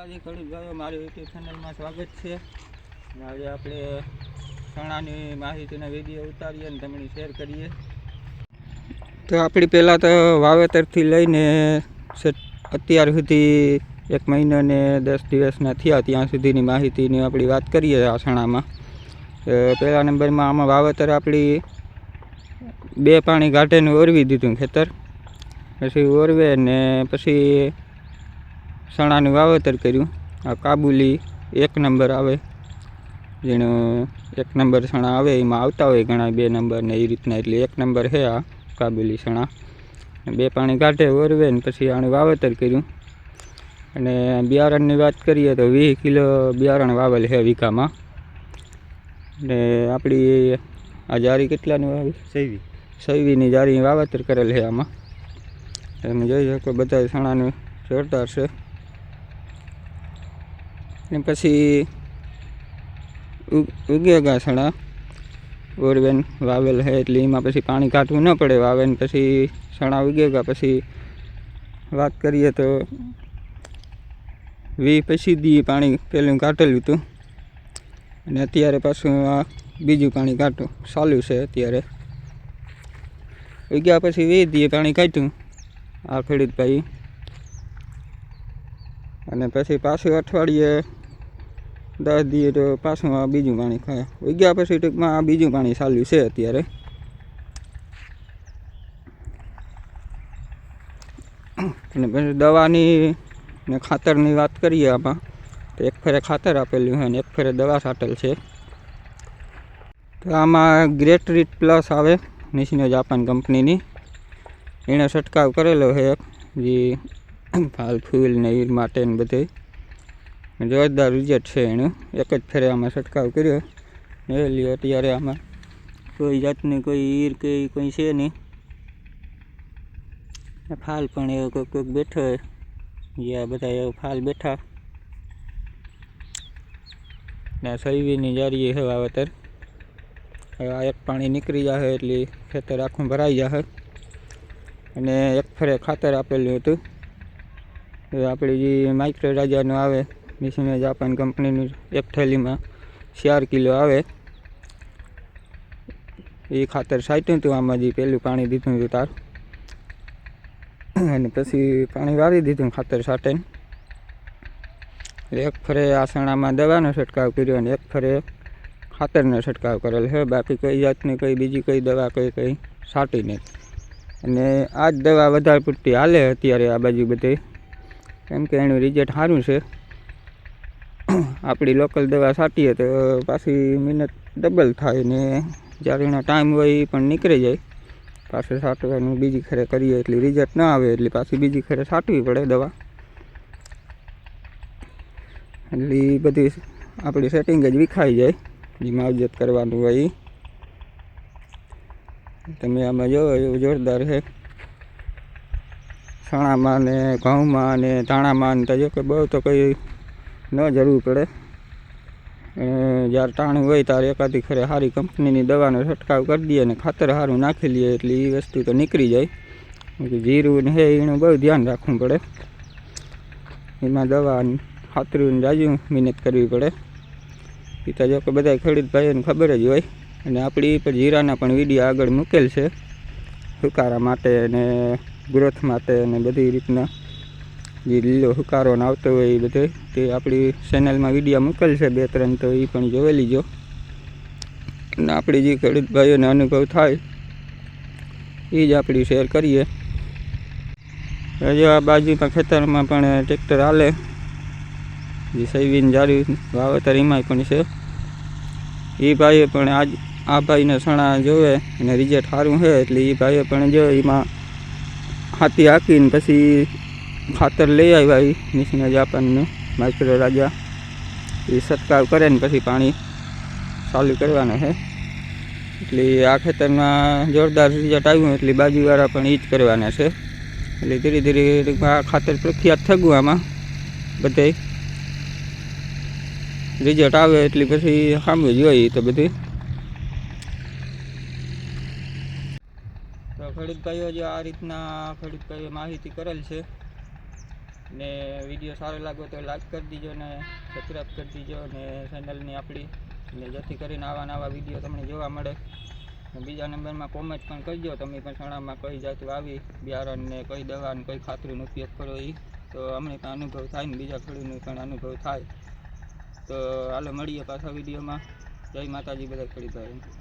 રાજી ખેડૂત ભાઈઓ મારી યુટ્યુબ ચેનલમાં સ્વાગત છે. આજે આપણે ચણાની માહિતીના વીડિયો ઉતારીએ અને તમને શેર કરીએ. તો આપણી પહેલાં તો વાવેતરથી લઈને અત્યાર સુધી એક મહિનો ને દસ દિવસના થયા ત્યાં સુધીની માહિતીની આપણી વાત કરીએ આ ચણામાં પહેલા નંબરમાં આમાં વાવેતર આપણી બે પાણી ગાંઠેને ઓરવી દીધું ખેતર. પછી ઓરવે ને પછી ચણાનું વાવેતર કર્યું. આ કાબુલી એક નંબર આવે. જેનો એક નંબર ચણા આવે એમાં આવતા હોય ઘણા બે નંબર ને એ રીતના. એટલે એક નંબર છે આ કાબુલી ચણા બે પાણી કાઢે ઓરવે ને પછી આનું વાવેતર કર્યું. અને બિયારણની વાત કરીએ તો વીસ કિલો બિયારણ વાવેલ છે વીઘામાં. ને આપણી આ જારી કેટલાની વાવી? સૈવી. સૈવીની જારી વાવેતર કરેલ છે આમાં. તમે જોઈ શકો બધા ચણાનું જોરદાર છે. ને પછી ઉગ- ચણા ઓરવેન વાવેલ છે એટલે એમાં પછી પાણી કાઢવું ન પડે. વાવેન પછી ચણા ઉગેગા પછી વાત કરીએ તો વી પછી દી પાણી પહેલું કાઢેલું હતું. અને અત્યારે પાછું આ બીજું પાણી કાઢું ચાલ્યું છે અત્યારે. ઉગ્યા પછી વી દીએ પાણી કાઢ્યું આ ખેડૂતભાઈ. અને પછી પાછું અઠવાડિયે દસ તો પાછું આ બીજું પાણી ખાય. ગયા પછી ટૂંકમાં આ બીજું પાણી ચાલ્યું છે અત્યારે. અને પછી દવાની ને ખાતરની વાત કરીએ આમાં. તો એક ફેરે ખાતર આપેલું છે અને એક ફેરે દવા છાંટેલ છે. તો આમાં ગ્રેટ રીટ પ્લસ આવે નિશિનો જાપાન કંપનીની. એણે છંટકાવ કરેલો છે જે, ફાલ ફૂલ ને એ માટે ને બધે. જોરદાર રિઝલ્ટ છે એનું. એક જ ફેરે આમાં છંટકાવ કર્યો. એ લ્યો અત્યારે આમાં કોઈ જાતની કોઈ ઈર કે કંઈ છે નહીં. ફાલ પણ એવો કોઈક કોઈક બેઠો હોય. જે બધા એવો ફાલ બેઠા. ને સૈવીની જારી છે વાવેતર. હવે આ એક પાણી નીકળી જશે એટલે ખેતર આખું ભરાઈ જશે અને એક ફરે ખાતર આપેલું હતું. આપણી જે માઇક્રો રાજાનું આવે મિશિને જાપાન કંપનીનું એક થેલીમાં ચાર કિલો આવે. એ ખાતર સાચ્યું હતું, આમાં જે પહેલું પાણી દીધું હતું તાર. અને પછી પાણી વાળી દીધું ખાતર સાટે એક ફરે આસણામાં દવાનો છંટકાવ કર્યો અને એક ફરે ખાતરનો છંટકાવ કરેલ. છે બાકી કઈ જાતની કઈ બીજી કઈ દવા કઈ કઈ સાટી નહીં. અને આ જ દવા વધારે પૂરતી હાલે અત્યારે આ બાજુ બધે. કેમ કે એનું રિઝલ્ટ સારું છે. આપણી લોકલ દવા છાંટીએ તો પાછી મહેનત ડબલ થાય ને જ્યારે એનો ટાઈમ હોય એ પણ નીકળી જાય. પાછું છાંટવાનું બીજી ખરે કરીએ એટલે રિઝલ્ટ ના આવે એટલે પાછી બીજી ખરે છાંટવી પડે દવા. એટલે બધી આપણી સેટિંગ જ વિખાઈ જાય. જે માવજત કરવાનું હોય. તમે આમાં જોવો એવું જોરદાર છે. છણામાં ને ઘઉંમાં ને ધાણામાં ને તો કે બહુ તો કંઈ ન જરૂર પડે. અને જ્યારે ટાણું હોય ત્યારે એકાદી ખરે સારી કંપનીની દવાનો છંટકાવ કરી દઈએ અને ખાતર સારું નાખી લઈએ એટલે એ વસ્તુ તો નીકળી જાય. જીરું ને હે એનું બહુ ધ્યાન રાખવું પડે. એમાં દવા ખાતરું જાજુ મહેનત કરવી પડે. એ તો જો કે બધા ખેડૂત ભાઈઓને ખબર જ હોય. અને આપણી પર જીરાના પણ વીડિયો આગળ મૂકેલ છે. હુકારા માટે અને ગ્રોથ માટે અને બધી રીતના. જે લીલો હુકારો આવતો હોય એ બધે. તે આપણી ચેનલમાં વીડિયો મૂકેલ છે, બે ત્રણ, તો એ પણ જોઈ લીજો. અને આપણી જે ખેડૂત ભાઈઓને અનુભવ થાય એ જ આપણી શેર કરીએ. હજુ આ બાજુમાં ખેતરમાં પણ ટ્રેક્ટર હાલે. જે સૈવીન જારી વાવેતર એમાંય પણ છે. એ ભાઈએ પણ આજ, આ ભાઈને સણા જોવે અને રિઝલ્ટ સારું છે, એટલે એ ભાઈએ પણ જો એમાં હાથી હાંકીને પછી ખાતર લઈ આવ્યા એ નિશિના જાપાનનું માઇક્રો રાજા. એ છંટકાવ કરે ને પછી પાણી ચાલુ કરવાનું છે એટલે આ ખેતરમાં જોરદાર રિઝલ્ટ આવ્યું, એટલે બાજુવાળા પણ એ જ કરવાના છે. એટલે ધીરે ધીરે આ ખાતર પ્રખ્યાત થયું આમાં બધે રિઝલ્ટ આવે એટલે પછી સામે જોઈએ તો બધી તો ખેડૂત જે આ રીતના ખેડૂત માહિતી કરેલ છે. ને વીડિયો સારો લાગ્યો તો લાઈક કરી દીજો ને સબસ્ક્રાઈબ કરી દીજો ને ચેનલની આપણી. ને જેથી કરીને આવા નવા વીડિયો તમને જોવા મળે. બીજા નંબરમાં કોમેન્ટ પણ કરજો. તમે પણ સણામાં કઈ જાતું આવી બિયારણને કઈ દવા ને કઈ ખાતરીનો ઉપયોગ કરો એ તો અમને પણ અનુભવ થાય ને બીજા ખેડૂતને પણ અનુભવ થાય. તો હાલો મળીએ પાછા વિડીયોમાં. જય માતાજી, બધા ખેડૂત